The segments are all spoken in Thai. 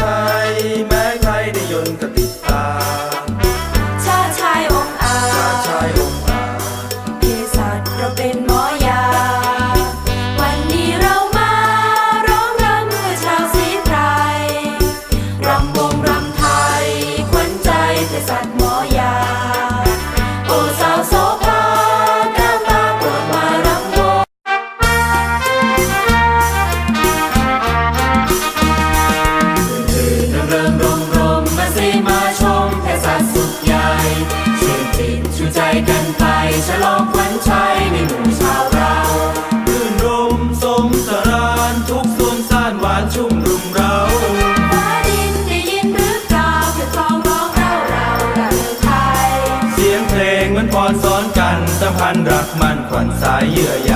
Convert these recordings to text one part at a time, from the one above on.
ใจแม้ ฉลองขวัญใจในหมู่ชาวเรารื่นรมสมสรานทุกส่วนซ่านหวานชุ่มรุมเรา ฟ้าดินได้ยินรืเปล่าเพื่อครองร้องเราเราเราเมืไทยเสียงเพลงเหมันพรสอนกันสัมพันธ์รักมันขวัญสายเยื่อใย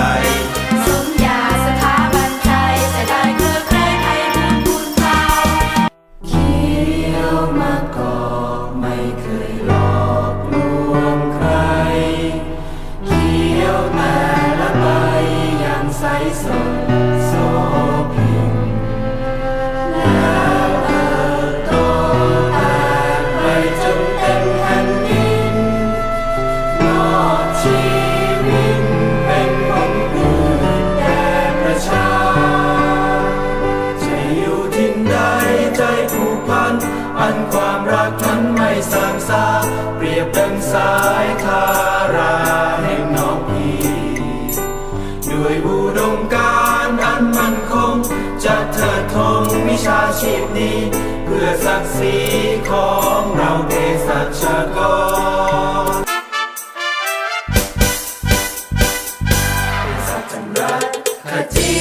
งสายธาราแห่งน้องพีด้วยบูดงการอันมั่นคง จะเถิดทงวิชาชีพนี้ เพื่อศักดิ์ศรีของเราเพสัชกรเภสัชรัฐขจี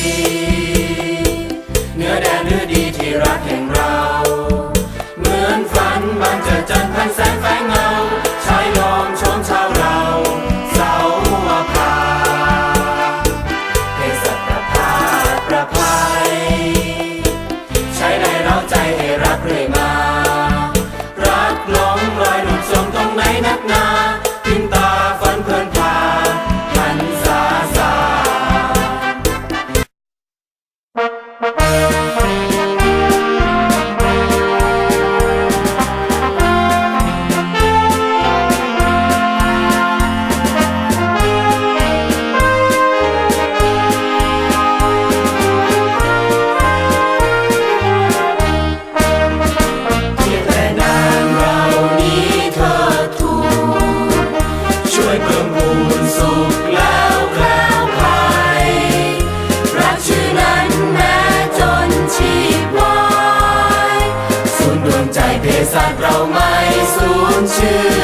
เนื้อแดงเนื้อดีที่รักแห่งเรา เหมือนฝันบานเจิดจนพันแสนแฝง เราไม่สูญเชื่อ